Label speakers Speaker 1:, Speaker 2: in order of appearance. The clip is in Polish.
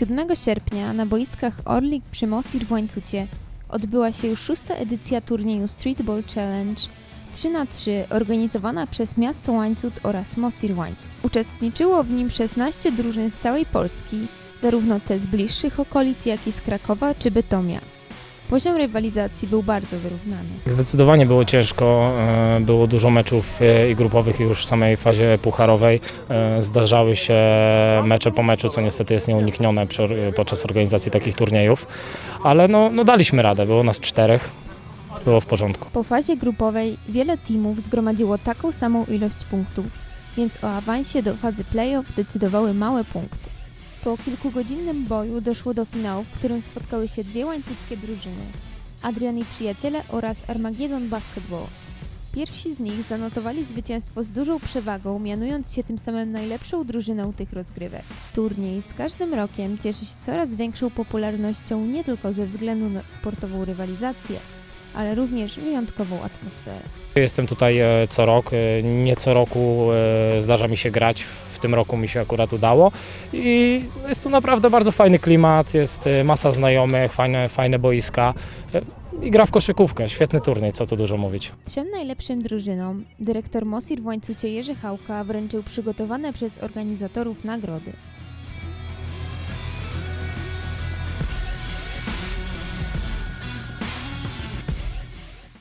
Speaker 1: 7 sierpnia na boiskach Orlik przy Mosir w Łańcucie odbyła się już szósta edycja turnieju Streetball Challenge 3 na 3 organizowana przez miasto Łańcut oraz Mosir Łańcut. Uczestniczyło w nim 16 drużyn z całej Polski, zarówno te z bliższych okolic, jak i z Krakowa czy Bytomia. Poziom rywalizacji był bardzo wyrównany.
Speaker 2: Zdecydowanie było ciężko, e, było dużo meczów e, i grupowych już w samej fazie pucharowej. E, Zdarzały się mecze po meczu, co niestety jest nieuniknione podczas organizacji takich turniejów, ale no, no daliśmy radę, było nas czterech, było w porządku.
Speaker 1: Po fazie grupowej wiele teamów zgromadziło taką samą ilość punktów, więc o awansie do fazy playoff decydowały małe punkty. Po kilkugodzinnym boju doszło do finału, w którym spotkały się dwie łańcuckie drużyny Adrian i przyjaciele oraz Armageddon Basketball. Pierwsi z nich zanotowali zwycięstwo z dużą przewagą, mianując się tym samym najlepszą drużyną tych rozgrywek. Turniej z każdym rokiem cieszy się coraz większą popularnością nie tylko ze względu na sportową rywalizację, ale również wyjątkową atmosferę.
Speaker 2: Jestem tutaj e, co rok, e, nie co roku e, zdarza mi się grać, tym roku mi się akurat udało i jest tu naprawdę bardzo fajny klimat, jest e, masa znajomych, fajne, fajne boiska e, i gra w koszykówkę, świetny turniej, co tu dużo mówić.
Speaker 1: Trzem najlepszym drużynom dyrektor Mosir w łańcucie Jerzy Hałka wręczył przygotowane przez organizatorów nagrody.